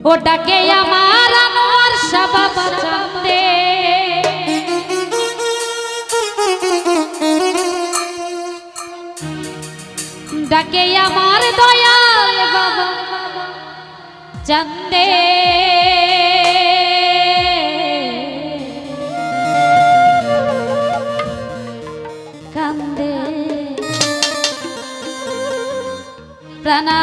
ওটাকে আমার আমার সবা বাঁচাতে। ডাকে আমার দয়াল বাবা জানতে কান্দে। প্রাণা